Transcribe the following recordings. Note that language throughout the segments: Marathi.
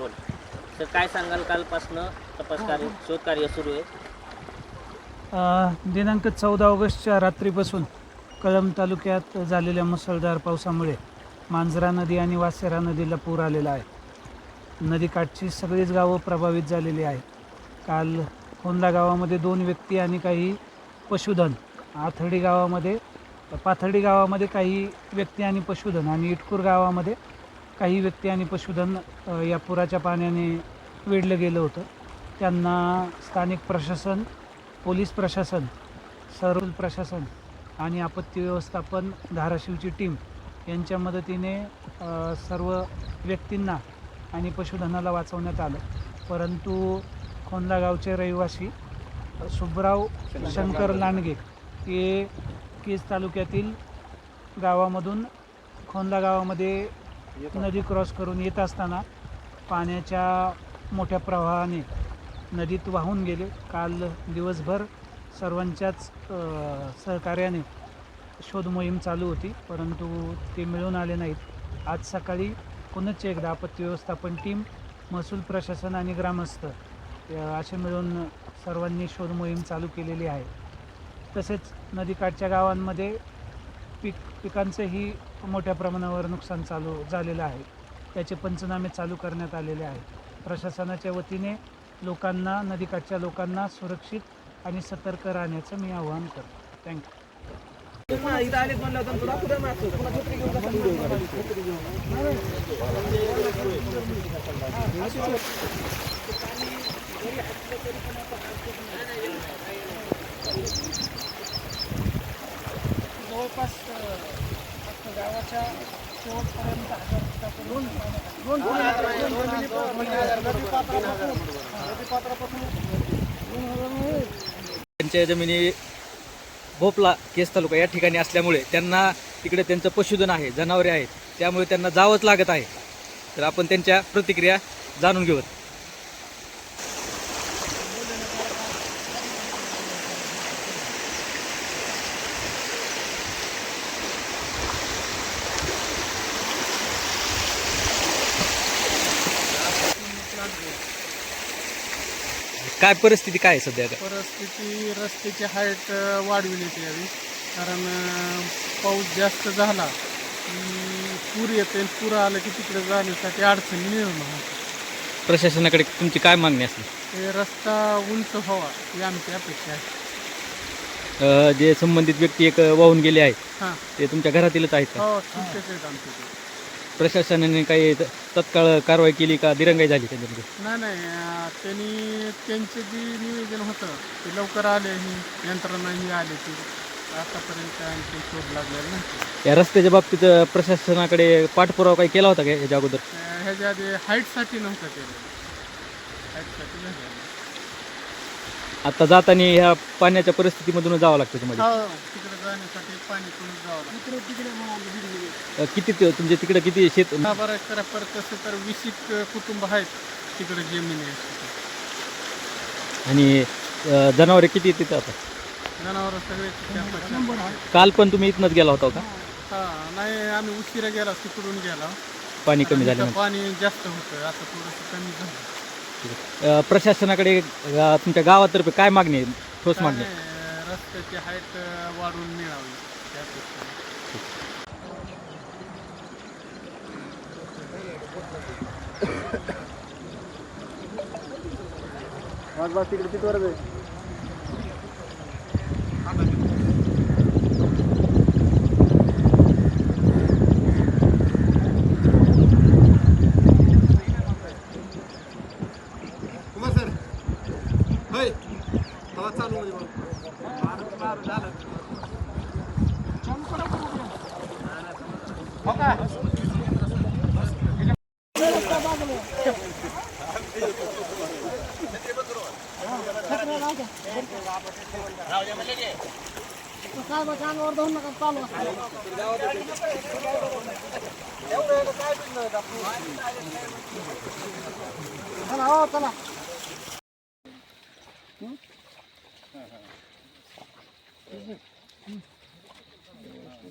तर काय सांगाल कालपासनं? तपास कार्य शोध कार्य सुरू आहे. अ, दिनांक चौदा ऑगस्टच्या रात्रीपासून कळंब तालुक्यात झालेल्या मुसळधार पावसामुळे मांजरा नदी आणि वासेरा नदीला पूर आलेला आहे. नदीकाठची सगळीच गावं प्रभावित झालेली आहेत. काल खोंदा गावामध्ये दोन व्यक्ती आणि काही पशुधन आथर्डी गावामध्ये पाथर्डी गावामध्ये काही व्यक्ती आणि पशुधन आणि इटकूर गावामध्ये काही व्यक्ती आणि पशुधन या पुराच्या पाण्याने वेढलं गेलं होतं. त्यांना स्थानिक प्रशासन पोलीस प्रशासन सर्व प्रशासन आणि आपत्ती व्यवस्थापन धाराशिवची टीम यांच्या मदतीने सर्व व्यक्तींना आणि पशुधनाला वाचवण्यात आलं. परंतु खोंदा गावचे रहिवासी सुब्राव शंकर लांडगे हे केज तालुक्यातील गावामधून खोंदा गावामध्ये नदी क्रॉस करून येत असताना पाण्याच्या मोठ्या प्रवाहाने नदीत वाहून गेले. काल दिवसभर सर्वांच्याच सहकार्याने शोध मोहीम चालू होती परंतु ते मिळून आले नाहीत. आज सकाळी पुनश्च एकदा आपत्ती व्यवस्थापन टीम महसूल प्रशासन आणि ग्रामस्थ असे मिळून सर्वांनी शोध मोहीम चालू केलेली आहे. तसेच नदीकाठच्या गावांमध्ये पीक पिकांचंही मोठ्या प्रमाणावर नुकसान चालू झालेलं आहे. त्याचे पंचनामे चालू करण्यात आलेले आहेत. प्रशासनाच्या वतीने लोकांना नदीकाठच्या लोकांना सुरक्षित आणि सतर्क राहण्याचं मी आवाहन करतो. थँक्यू जवळपास गावाच्या शेवटपर्यंत त्यांच्या जमिनी भोपला केस तालुका या ठिकाणी असल्यामुळे त्यांना तिकडे त्यांचं पशुधन आहे जनावरे आहेत त्यामुळे त्यांना जावंच लागत आहे. तर आपण त्यांच्या प्रतिक्रिया जाणून घेऊत काय परिस्थिती काय आहे सध्या आता? परिस्थिती रस्त्याची हाईट वाढविण्यात यावी कारण अ, पाऊस जास्त झाला की पूर येते पूर आलं की तिकडे जाण्यासाठी अडचणी निर्माण होते प्रशासनाकडे तुमची काय मागणी असली? ते रस्ता उंच व्हावा ही आमची अपेक्षा आहे. अं, जे संबंधित व्यक्ती एक वाहून गेले आहेत हां. ते तुमच्या घरातीलच आहेत का? हो तुमच्याच आहेत आमच्या. प्रशासनाने काही त- तत्काळ कारवाई केली का? दिरंगाई झाली त्यांच्यामध्ये नाही नाही अ, त्यांनी त्यांचे जे नियोजन होतं ते लवकर आले ही यंत्रणाही आले ती. आतापर्यंत आणखी शोध लागलेला नाही. या रस्त्याच्या बाबतीत अं, प्रशासनाकडे पाठपुरावा काही केला होता का याच्या अगोदर? अ, ह्याच्या आधी हाईटसाठी नव्हतं केलं. हाईटसाठी नाही. आता जाताना ह्या पाण्याच्या परिस्थितीमधून जावं लागतं तुम्हाला? हो. तिकडे जाण्यासाठी पाणी करून जावं लागतं. तिकडे अं, किती ते- तुमच्या तिकडे किती शेत दहा बारा एकर पर तसं तर वीस एक कुटुंब आहेत तिकडे जमीन आहे आणि जनावरे किती तिथं आता? जनावर सगळे चार पाच चार पाच. काल पण तुम्ही इथनंच गेला होता का? हा नाही आम्ही उशिरा गेला तिकडून गेला. पाणी कमी झाल्यानंतर. पाणी जास्त होतं आता थोडंसं कमी झालं. प्रशासनाकडे तुमच्या गावातर्फे काय मागणी आहे? ठोस मागणी रस्त्याची हाईट वाढून मिळावी माझं बाकी किती तिथवरच आहे चला चला Mm-hmm.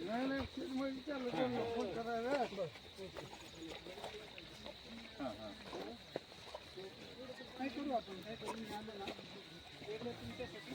नाही नाही शेतमध्ये त्यांना फोन करायला काय करू आपण काय करू मी ना तुमच्यासाठी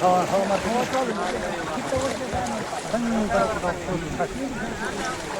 अ, उंची वाढून गेली